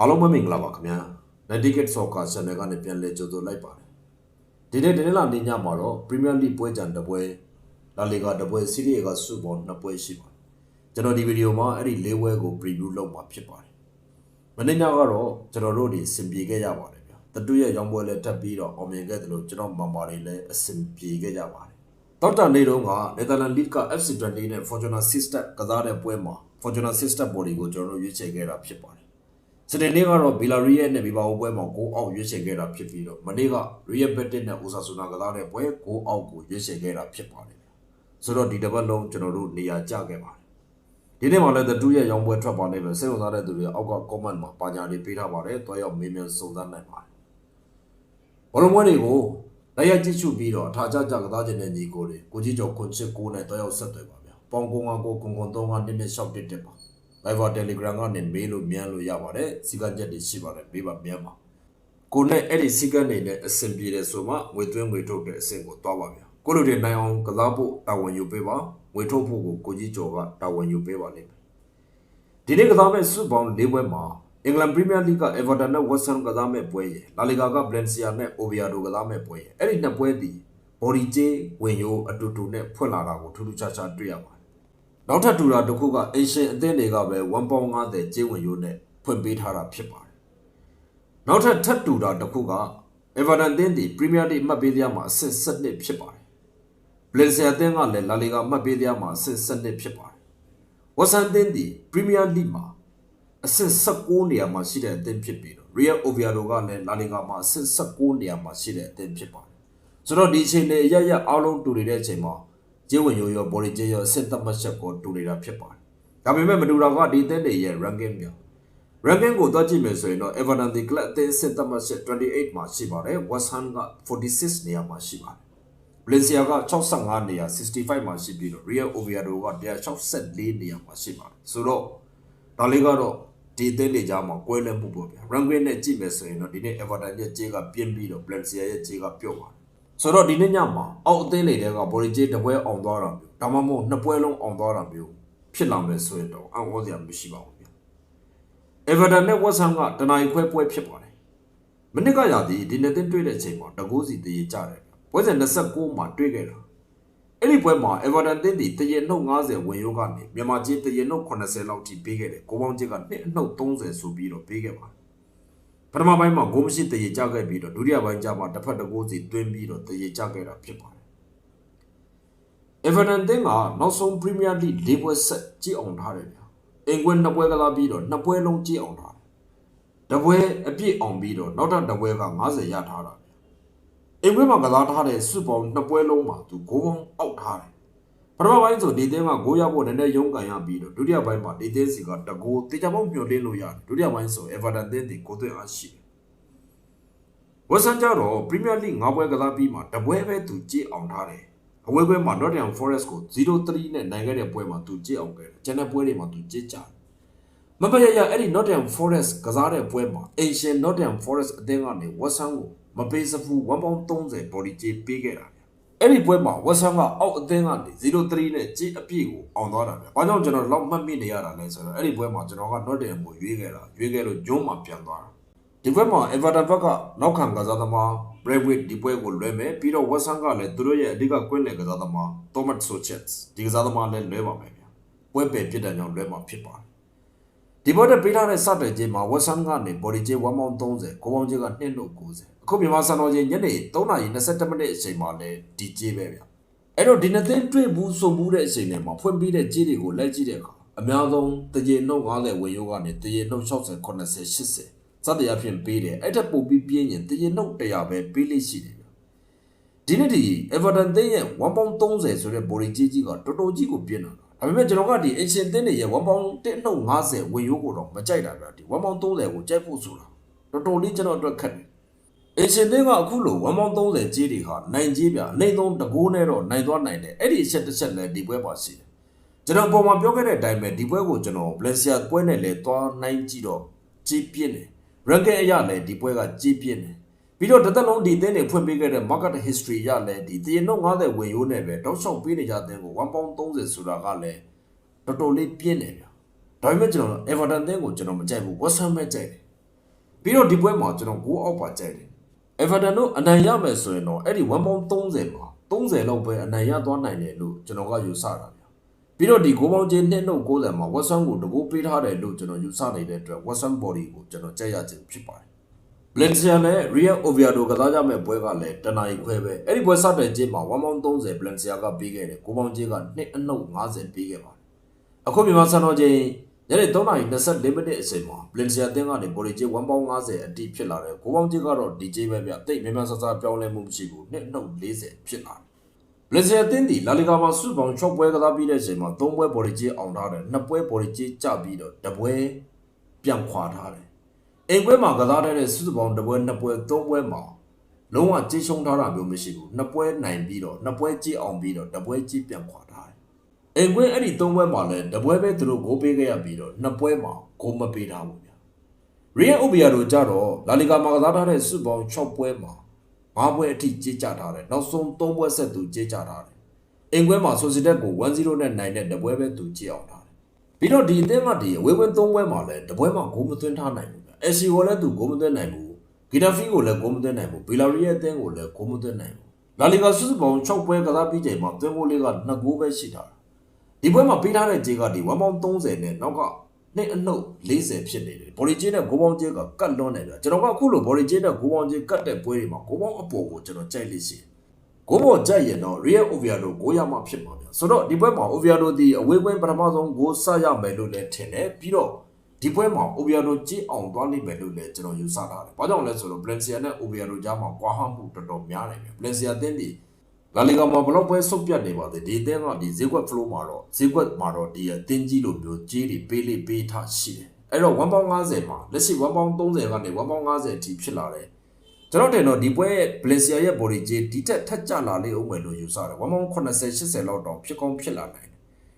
အားလုံးပဲမင်္ဂလာပါခင်ဗျာ Netiquette Soccer Channel ကနေပြန်လည်ကြိုဆိုလိုက်ပါတယ်ဒီနေ့ဒီနေ့လာနေညမှာတော့ Premier League ပွဲကြံတစ်ပွဲ La Liga တစ်ပွဲ Serie A ကစုပေါင်းနှစ်ပွဲရှိပါတယ်ကျွန်တော်ဒီဗီဒီယိုမှာအဲ့ဒီ၄ပွဲကို preview လုပ်မှာဖြစ်ပါတယ်မနေ့ညကတော့ကျွန်တော်တို့ဒီစင်ပြေခဲ့ရပါတယ်ဗျာတတူရဲ့ရောင်းပွဲလည်းတက်ပြီးတော့အောင်မြင်ခဲ့တယ်လို့ကျွန်တော်မန်ပါတွေလည်းအစင်ပြေခဲ့ကြပါတယ်တောက်တန်နေတော့က Netherlands League က FC20 နဲ့ Fortuna Sittard ကစားတဲ့ပွဲမှာ Fortuna Sittard body ကိုကျွန်တော်တို့ရွေးချယ်ခဲ့တာဖြစ်ပါတယ် စနေနေ့ကတော့ဘီလာရီယက်နဲ့ဘီဘာအိုပွဲမှာကိုအောက်ရွေးချယ်ခဲ့တာဖြစ်ပြီးတော့မနေ့ကရီယက်ဘက်တစ်နဲ့အိုဆာဆူနာကစားတဲ့ပွဲကိုအောက်ကိုရွေးချယ်ခဲ့တာဖြစ်ပါတယ်ဆိုတော့ဒီတစ်ပတ်လုံးကျွန်တော်တို့နေရာကျခဲ့ပါတယ်ဒီနေ့မှလည်း The Two ရဲ့ရောင်းပွဲထွက်ပါနေပြီစိတ်ဝင်စားတဲ့သူတွေအောက်က comment မှာပါညာတွေပေးထားပါတယ်တွားရောက်မေးမြန်းစုံစမ်းနိုင်ပါတယ်ဘောလုံးပွဲတွေကိုလိုက်ရကြည့်ရှုပြီးတော့အထာကြကြကစားခြင်းနဲ့ညီကိုတွေကိုကြီးကျော်ခွန်ချစ်ကိုနဲ့တွားရောက်ဆက်သွယ်ပါဗျာပေါင်ကုန်းကကိုကွန်ကွန်သုံးကနည်းနည်းရှောက်တစ်တစ်ပါ Viber Telegram ကနေမေးလို့မြန်လို့ရပါတယ်စီကံချက်တွေရှိပါတယ်ပေးပါမြန်ပါကိုနဲ့အဲ့ဒီစီကံနေနဲ့အဆင်ပြေတယ်ဆိုမှငွေသွင်းငွေထုတ်တဲ့အဆင့်ကိုသွားပါဗျာကိုလိုတွေနိုင်အောင်ကစားဖို့တာဝန်ယူပေးပါငွေထုတ်ဖို့ကိုကိုကြီးကျော်ကတာဝန်ယူပေးပါလိမ့်မယ်ဒီနေ့ကစားမဲ့စုပေါင်း၄ပွဲမှာအင်္ဂလန်ပရီးမီးယားလိက Everton နဲ့ West Ham ကစားမဲ့ပွဲရယ်လာလီဂါက Valencia နဲ့ Oviedo ကစားမဲ့ပွဲရယ်အဲ့ဒီနှစ်ပွဲဒီဘော်ဒီဂျေဝင်ရိုးအတူတူနဲ့ဖွင့်လာတာကိုထူးထူးခြားခြားတွေ့ရပါတယ် နောက်ထပ်တူတာတစ်ခုကအေရှင်အသင်းတွေကပဲ1.50ကျေးဝင်ရိုးနဲ့ဖွင့်ပေးထားတာဖြစ်ပါတယ်။နောက်ထပ်ထပ်တူတာတစ်ခုက Everton အသင်းဒီ Premier League မှတ်ပေးတရားမှာအဆင့်7ဖြစ်ပါတယ်။ Valencia အသင်းကလည်း La Liga မှတ်ပေးတရားမှာအဆင့်7ဖြစ်ပါတယ်။ West Ham အသင်းဒီ Premier League မှာအဆင့်16နေရာမှာရှိတဲ့အသင်းဖြစ်ပြီးတော့ Real Oviedo ကလည်း La Liga မှာအဆင့်16နေရာမှာရှိတဲ့အသင်းဖြစ်ပါတယ်။ဆိုတော့ဒီအချိန်နဲ့ရရအားလုံးတူနေတဲ့အချိန်မှာ ကျင်းဝင်ရိုးရော body ကျင်းရောအဆင့်သက်မှတ်ချက်ကိုတူနေတာဖြစ်ပါတယ်။ဒါပေမဲ့မတူတာကဒီအသင်းတွေရဲ့ ranking မြောက် ranking ကိုသွားကြည့်မယ်ဆိုရင်တော့ Everton ဒီ club အသင်းအဆင့်သက်မှတ်ချက်28မှာရှိပါတယ်။ West Ham က46နေရာမှာရှိပါတယ်။ Valencia က65နေရာ65မှာရှိပြီးတော့ Real Oviedo က164နေရာမှာရှိပါတယ်။ဆိုတော့ဒါလေးကတော့ဒီအသင်းတွေကြားမှာကွဲလွဲမှုပေါ့ဗျာ။ ranking နဲ့ကြည့်မယ်ဆိုရင်တော့ဒီနေ့ Everton ရဲ့ခြေကပြင်းပြီးတော့ Valencia ရဲ့ခြေကပြုတ်ပါတယ်။ ဆိုတော့ဒီနေ့ညမှာအောက်အသင်းတွေကဘော်ဒီဂျေတစ်ပွဲအောင်သွားတာမျိုးဒါမှမဟုတ်နှစ်ပွဲလုံးအောင်သွားတာမျိုးဖြစ်လာမယ်ဆိုရင်တော့အံ့ဩစရာမရှိပါဘူးဗျာ။ Everton နဲ့ West Ham ကတနင်္လာခွဲပွဲဖြစ်ပါတယ်။မနစ်ကရာသီဒီနေ့တင်တွေ့တဲ့အချိန်မှာတကူးစီတည်ကြတယ်ဗျ။ပွဲစဉ်29မှာတွေ့ခဲ့တာ။အဲ့ဒီပွဲမှာ Everton တင်းတီတရေနှုတ်90ဝင်ရိုးကနေမြန်မာကြီးတရေနှုတ်80လောက်ထိပေးခဲ့တယ်။ကိုပေါင်းကြီးကနှစ်အနှုတ်30ဆိုပြီးတော့ပေးခဲ့ပါတယ်။ ပထမပိုင်းမှာဂိုးမရှိတရေကြခဲ့ပြီးတော့ဒုတိယပိုင်းကျမှတစ်ဖက်တစ်ကိုးစီတွင်းပြီးတော့တရေကြခဲ့တာဖြစ်ပါတယ်။ Everton တင်းကနောက်ဆုံး Premier League ၄ပွဲဆက်ကြည့်အောင်ထားတယ်ဗျာ။အင်ကွင်းနှစ်ပွဲကစားပြီးတော့နှစ်ပွဲလုံးကြည့်အောင်ထားတယ်။တစ်ပွဲအပြည့်အောင်ပြီးတော့နောက်ထပ်တစ်ပွဲက90ရထားတာဗျာ။အင်ကွင်းမှာကစားထားတဲ့စုပေါင်းနှစ်ပွဲလုံးမှာသူဂိုးပေါင်းအောက်ထားတယ်။ ပထမပိုင်းဆိုဒီတင်းကဂိုးရဖို့နည်းနည်းရုန်းကန်ရပြီးတော့ဒုတိယပိုင်းမှာဒီတင်းစီကတကူတေချာပေါင်းမျှော်လင့်လို့ရတယ်။ဒုတိယပိုင်းဆို Everton တင်းတီကိုသွင်းအားရှိတယ်။ဝက်ဆန်ကြတော့ Premier League ၅ပွဲကစားပြီးမှတပွဲပဲသူကြည့်အောင်ထားတယ်။အဝေးပွဲမှာ Nottingham Forest ကို0-3နဲ့နိုင်ခဲ့တဲ့ပွဲမှာသူကြည့်အောင်ခဲ့တယ်။ကျန်တဲ့ပွဲတွေမှာသူကြည့်ကြတယ်။မပရရအဲ့ဒီ Nottingham Forest ကစားတဲ့ပွဲမှာ Asian Nottingham Forest အသင်းကနေ West Ham ကိုမပေးစဖူး1.30 body ကြေးပေးခဲ့တာဗျ။ အဲ့ဒီပွဲမှာ West Ham ကအောက်အသင်းကနေ0-3နဲ့ကြေးအပြည့်ကိုအောင်သွားတာဗျ။ဘာကြောင့်ကျွန်တော်လောက်မှတ်မိနေရတာလဲဆိုတော့အဲ့ဒီပွဲမှာကျွန်တော်က Nottingham ကိုရွေးခဲ့တာရွေးခဲ့လို့ဂျွန်းမှာပြန်သွားတာ။ဒီဘက်မှာ Everton ဘက်ကနောက်ခံကစားသမား Braithwaite ဒီပွဲကိုလွှဲမယ်ပြီးတော့ West Ham ကလည်းသူတို့ရဲ့အဓိကကွင်းလယ်ကစားသမား Thomas Suchet ဒီကစားသမားလည်းလွှဲပါမယ်ဗျာပွဲပယ်ဖြစ်တဲ့ကြောင့်လွှဲမှာဖြစ်ပါတယ် ဒီဘောတက်ပေးထားတဲ့စတဲ့ချင်းမှာ West Ham ကနေ body ချင်း1.30ကိုပေါင်းချင်းက2.90အခုမြန်မာစံတော်ချင်းညနေ3:27မိနစ်အချိန်မှာလည်းဒီကြေးပဲဗျာအဲ့တော့ဒီနှစ်သိန်းတွေ့ဘူးစုံဘူးတဲ့အချိန်တွေမှာဖွင့်ပြီးတဲ့ကြေးတွေကိုလိုက်ကြည့်တဲ့အခါအများဆုံးတရေနှုတ်90ဝင်ရိုးကနေတရေနှုတ်60 80 80စတဲ့အဖြစ်ပေးတယ်အဲ့ထက်ပိုပြီးပြင်းရင်တရေနှုတ်100ပဲပေးလိမ့်ရှိတယ်ဗျဒီနေ့ဒီ Everton သိန်းရဲ့1.30ဆိုတဲ့ body ကြီးကြီးကတော်တော်ကြီးကိုပြင်းတာ ဒါပေမဲ့ကျွန်တော်ကဒီ Asian သိန်းတွေရဲ့1.150ဝင်ရိုးကိုတော့မကြိုက်တာဗျဒီ1.30ကိုကြိုက်ဖို့ဆိုတာတော်တော်လေးကျွန်တော်အတွက်ခက်တယ်အရှင်တင်းကအခုလို130ကြေးတွေဟာနိုင်ကြေးပြအနိုင်ဆုံးတကိုးနဲ့တော့နိုင်သွားနိုင်တယ်အဲ့ဒီအချက်တစ်ချက်လည်းဒီပွဲပါရှိတယ်ကျွန်တော်ပုံမှာပြောခဲ့တဲ့အတိုင်းပဲဒီပွဲကိုကျွန်တော် Valencia ပွဲနဲ့လည်းသွားနိုင်ကြည့်တော့ကြေးပြင်းတယ် ranking အရလည်းဒီပွဲကကြေးပြင်းတယ် ပြီးတော့တစ်သက်လုံးဒီအသင်းတွေဖွင့်ပေးခဲ့တဲ့ market history ရလည်းဒီတရနှုတ်90ဝင်ရိုးနဲ့ပဲတောက်လျှောက်ပေးနေကြတဲ့ကို1.30ဆိုတာကလည်းတော်တော်လေးပြင်းတယ်ဗျဒါပေမဲ့ကျွန်တော် Everton အသင်းကိုကျွန်တော်မကြိုက်ဘူး West Ham ပဲကြိုက်တယ်ပြီးတော့ဒီပွဲမှာကျွန်တော်9အောက်ပါကြိုက်တယ်။ Everton တို့အနိုင်ရမယ်ဆိုရင်တော့အဲ့ဒီ1ပေါင်း30မှာ30လောက်ပဲအနိုင်ရသွားနိုင်တယ်လို့ကျွန်တော်ကယူဆတာဗျ။ပြီးတော့ဒီ9ပေါင်းချင်းနှစ်နှုတ်90မှာ Western ကိုတကူပေးထားတယ်လို့ကျွန်တော်ယူဆနေတဲ့အတွက် Western Body ကိုကျွန်တော်ကြိုက်ရခြင်းဖြစ်ပါတယ်။ Valencia နဲ့ Real Oviedo ကစားကြမဲ့ပွဲကလည်းတနအီခွဲပဲအဲ့ဒီပွဲစတဲ့ချင်းမှာ1ပေါင်း30 Valencia ကပေးခဲ့တယ်9ပေါင်းချင်းက2အနှုတ်50ပေးခဲ့ပါတယ်။အခုမြန်မာစံတော်ချိန်ညနေ3:24မိနစ်အချိန်မှာ Valencia အသင်းကနေဘော်လီချင်း1ပေါင်း50အတိဖြစ်လာတယ်9ပေါင်းချင်းကတော့ DJ ပဲဗျတိတ်မြန်မြန်ဆဆပြောင်းလဲမှုမရှိဘူး2အနှုတ်40ဖြစ်လာတယ်။ Valencia အသင်းဒီလာလီဂါမှာစုပေါင်း6ပွဲကစားပြီးတဲ့အချိန်မှာ3ပွဲဘော်လီချင်းအောင်ထားတယ်2ပွဲဘော်လီချင်းကျပြီးတော့တပွဲပြန်ခွာထားတယ် အိမ်ကွဲမှာကစားတဲ့စုစုပေါင်းတစ်ပွဲနှစ်ပွဲသုံးပွဲမှာလုံးဝကြေးရှုံးထားတာမျိုးမရှိဘူးနှစ်ပွဲနိုင်ပြီးတော့နှစ်ပွဲကြေးအောင်ပြီးတော့တစ်ပွဲကြေးပြန်ခွာထားတယ်အိမ်ကွဲအဲ့ဒီသုံးပွဲမှာလည်းတစ်ပွဲပဲသူတို့ဂိုးပေးခဲ့ရပြီးတော့နှစ်ပွဲမှာဂိုးမပေးထားဘူးဗျာရီယန်အိုဘီယာတို့ကြတော့လာလီဂါမှာကစားထားတဲ့စုစုပေါင်း6ပွဲမှာ5ပွဲအထိကြေးကြထားတယ်နောက်ဆုံး3ပွဲဆက်သူကြေးကြထားတယ်အိမ်ကွဲမှာဆိုစီတက်ကို1-0နဲ့နိုင်တဲ့တစ်ပွဲပဲသူကြေးအောင်ထားတယ်ပြီးတော့ဒီအသင်းကဒီအဝေးဝင်း၃ပွဲမှာလည်းတပွဲမှာဂိုးမသွင်းထားနိုင်ဘူး ဗျ။အက်စီကိုလည်းသူဂိုးမသွင်းနိုင်ဘူး။ဂီတာဖီကိုလည်းဂိုးမသွင်းနိုင်ဘူး။ဘီလာရီရဲ့အသင်းကိုလည်းဂိုးမသွင်းနိုင်ဘူး။လာလီဂါစုစုပေါင်း6ပွဲကစားပြီးချိန်မှာသွင်းဂိုးလေးက2ဂိုးပဲရှိတာ။ဒီပွဲမှာပေးထားတဲ့ကြေးကဒီ1ပေါင်း30နဲ့နောက်ကနှစ်အနှုတ်40ဖြစ်နေတယ်။ဘော်လီကျေးနဲ့ဂိုးပေါင်းကျေးကကတ်လွန်းနေဗျ။ကျွန်တော်ကအခုလိုဘော်လီကျေးနဲ့ဂိုးပေါင်းကျေးကတ်တဲ့ပွဲတွေမှာဂိုးပေါင်းအပေါ်ကိုကျွန်တော်ကြိုက်လိမ့်ရှိတယ်။ကိုဘောကြက်ရင်တော့ Real Oviedo ကိုရမှဖြစ်မှာဗျဆိုတော့ဒီပွဲမှာ Oviedo ဒီအဝေးကွင်းပထမဆုံးဂိုးဆရမယ်လို့လည်းထင်တယ်ပြီးတော့ ဒီပွဲမှာ Oviedo ကြည့်အောင်သွားလိမ့်မယ်လို့လည်းကျွန်တော်ယူဆထားတယ်။ဘာကြောင့်လဲဆိုတော့ Valencia နဲ့ Oviedo ကြားမှာကွာဟမှုတော်တော်များတယ်ဗျ။ Valencia အသင်းဒီလာလီဂါမှာဘလောက်ပွဲဆုတ်ပြတ်နေပါသေးဒီအသင်းကဒီဈေးကွက် flow မှာတော့ဈေးကွက်မှာတော့ဒီအသင်းကြီးလိုမျိုးကြီးတွေပေးလိပေးထားရှိတယ်။အဲ့တော့1ပေါင်း50မှာလက်ရှိ1ပေါင်း30ကနေ1ပေါင်း50အထိဖြစ်လာတယ်။ကျွန်တော်တင်တော့ဒီပွဲရဲ့ Valencia ရဲ့ body ကြီးဒီတက်ထက်ကြလာလိမ့်အောင်မယ်လို့ယူဆတယ်။1ပေါင်း80 80လောက်တောင်ဖြစ်ကောင်းဖြစ်လာနိုင်တယ်။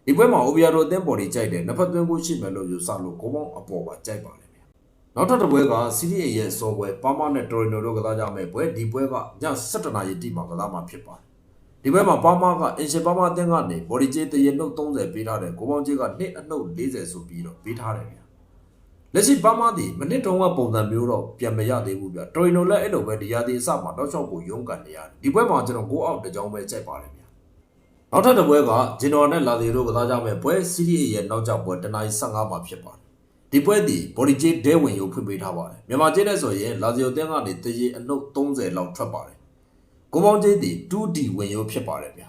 ဒီပွဲမှာ Oviedo အသင်း body ကြိုက်တယ်။နှစ်ဖက်သွင်းကိုရှိမယ်လို့ယူဆလို့ဂိုးပေါင်းအပေါ်ပါကြိုက်ပါလိမ့်မယ်။နောက်ထပ်တစ်ပွဲက Serie A ရဲ့စောပွဲပါမာနဲ့ Torino တို့ကစားကြမယ်ပွဲဒီပွဲကည7:00နာရီတိမှာကစားမှာဖြစ်ပါတယ်။ဒီပွဲမှာပါမာကအင်ရှင်ပါမာအသင်းကနေ body ကြီးတရင်နှုတ်30ပေးထားတယ်။ဂိုးပေါင်းကြီးက2အနှုတ်40ဆိုပြီးတော့ပေးထားတယ်ဗျာ။လက်ရှိပါမသည်မနစ်တုံးကပုံစံမျိုးတော့ပြန်မရသေးဘူးဗျတော်ရီနိုလည်းအဲ့လိုပဲဒီရာသီအစမှာတောက်လျှောက်ကိုရုန်းကန်နေရတယ်ဒီပွဲမှာကျွန်တော်ကိုအောက်တစ်ကြောင်းပဲကြိုက်ပါတယ်ဗျ နောက်ထပ်တစ်ပွဲကဂျင်နော်နဲ့လာသီတို့ကစားကြမယ်ပွဲစီးရီရဲ့နောက်ကျပွဲတနင်္လာ15မှာဖြစ်ပါတယ်ဒီပွဲသည်ဘော်ဒီဂျေဒဲဝင်ရုပ်ဖွင့်ပေးထားပါတယ်မြန်မာကျင်းနဲ့ဆိုရင်လာဇီယိုတင်းကနေတရေအနှုတ်30လောက်ထွက်ပါတယ်ကိုပေါင်းကျင်းသည် 2D ဝင်ရုပ်ဖြစ်ပါတယ်ဗျ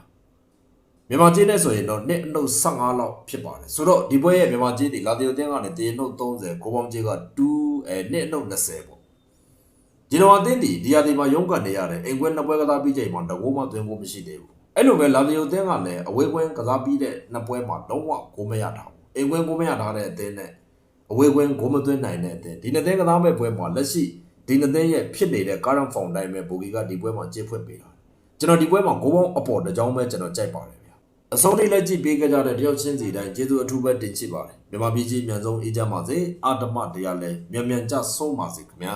မြန်မာကျင်းနဲ့ဆိုရင်တော့နှစ်အနှုတ်15လောက်ဖြစ်ပါတယ်ဆိုတော့ဒီပွဲရဲ့မြန်မာကျင်းဒီလာတီယိုတင်းကနေတရေနှုတ်30ကိုပေါင်းကျင်းက2အဲနှစ်အနှုတ်20ပေါ့ဒီတော့အသင်းဒီဒီယာဒီမှာရုန်းကန်နေရတယ်အိမ်ကွဲနှစ်ပွဲကစားပြီးချိန်မှာတကောမှသွင်းဖို့မရှိသေးဘူး အဲ့လိုပဲလာတီယိုတင်းကလည်းအဝေးကွင်းကစားပြီးတဲ့နှစ်ပွဲမှာလုံးဝဂိုးမရတာဘူးအိမ်ကွင်းဂိုးမရထားတဲ့အသင်းနဲ့အဝေးကွင်းဂိုးမသွင်းနိုင်တဲ့အသင်းဒီနှစ်သင်းကစားမဲ့ပွဲမှာလက်ရှိဒီနှစ်သင်းရဲ့ဖြစ်နေတဲ့ current form တိုင်းပဲဘူဂီကဒီပွဲမှာကျင်းဖွင့်ပေးတာကျွန်တော်ဒီပွဲမှာဂိုးပေါင်းအပေါ်တစ်ကြောင်းပဲကျွန်တော်ကြိုက်ပါတယ်အဆုံးထိလက်ကြည့်ပေးကြတဲ့တယောက်ချင်းစီတိုင်းကျေးဇူးအထူးပဲတင်ရှိပါတယ်မြန်မာပြည်ကြီးအမြန်ဆုံးအေးကြပါစေအာတမတရားလဲမြန်မြန်ကြဆုံးပါစေခင်ဗျာ